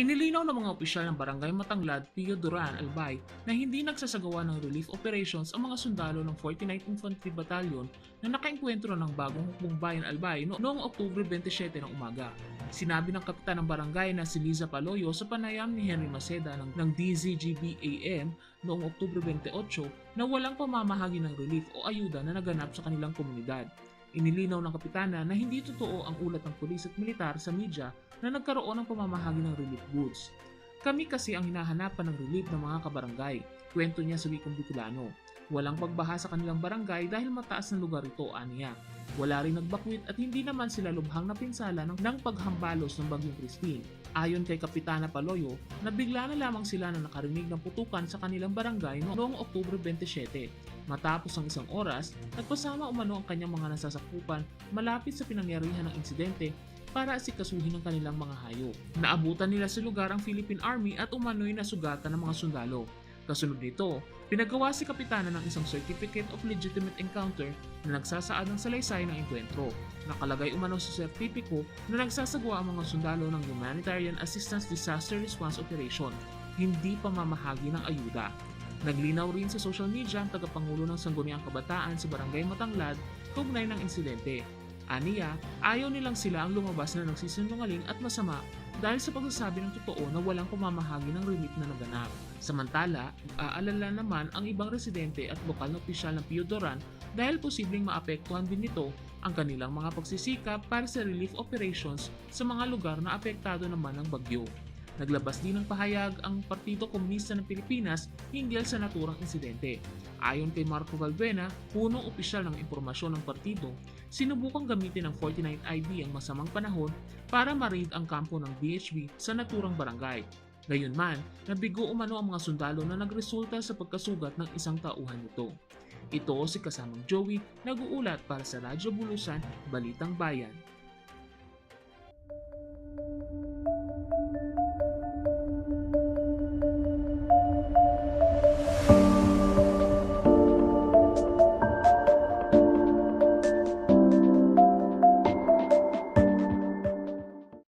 Inilinaw ng mga opisyal ng Barangay Matanglad, Pio Duran, Albay na hindi nagsasagawa ng relief operations ang mga sundalo ng 49th Infantry Battalion na nakaengkwentro ng bagong hukbong bayan Albay no- noong Oktubre 27 ng umaga. Sinabi ng kapitan ng barangay na si Liza Paloyo sa panayam ni Henry Maceda ng, ng DZGBAM noong Oktubre 28 na walang pamamahagi ng relief o ayuda na naganap sa kanilang komunidad. Inilinaw ng kapitana na hindi totoo ang ulat ng pulis at militar sa media na nagkaroon ng pamamahagi ng relief goods. Kami kasi ang hinahanapan ng relief ng mga kabarangay, kwento niya sa wikong Bicolano. Walang pagbaha sa kanilang barangay dahil mataas na lugar ito, aniya. Wala rin nagbakwit at hindi naman sila lubhang napinsala ng, ng paghambalos ng Bagyong Christine. Ayon kay Kapitana Paloyo, nabigla na lamang sila na nakarinig ng putukan sa kanilang barangay no- noong Oktubre 27. Matapos ang isang oras, nagpasama umano ang kanyang mga nasasakupan malapit sa pinangyarihan ng insidente para asikasuhin ang kanilang mga hayop. Naabutan nila sa lugar ang Philippine Army at umano'y nasugatan ng mga sundalo. Kasunod nito, pinagawa si Kapitana ng isang Certificate of Legitimate Encounter na nagsasaad ng salaysay ng enkwentro. Nakalagay umano sa sertipiko na nagsasagawa ang mga sundalo ng Humanitarian Assistance Disaster Response Operation, hindi pamamahagi ng ayuda. Naglinaw rin sa social media ang tagapangulo ng Sangguniang Kabataan sa Barangay Matanglad kaugnay ng insidente. Aniya, ayaw nilang sila ang lumabas na nagsisinungaling at masama dahil sa pagsasabi ng totoo na walang pamamahagi ng relief na naganap. Samantala, aalala naman ang ibang residente at lokal na opisyal ng Pio Duran dahil posibleng maapektuhan din nito ang kanilang mga pagsisikap para sa relief operations sa mga lugar na apektado naman ng bagyo. Naglabas din ng pahayag ang Partido Komunista ng Pilipinas hinggil sa naturang insidente. Ayon kay Marco Valbuena, punong opisyal ng impormasyon ng partido, sinubukang gamitin ng 49 ID ang masamang panahon para ma-raid ang kampo ng BHB sa naturang barangay. Gayunman, nabigo umano ang mga sundalo na nagresulta sa pagkasugat ng isang tauhan nito. Ito si kasamang Joey, nag-uulat para sa Radyo Bulusan, Balitang Bayan.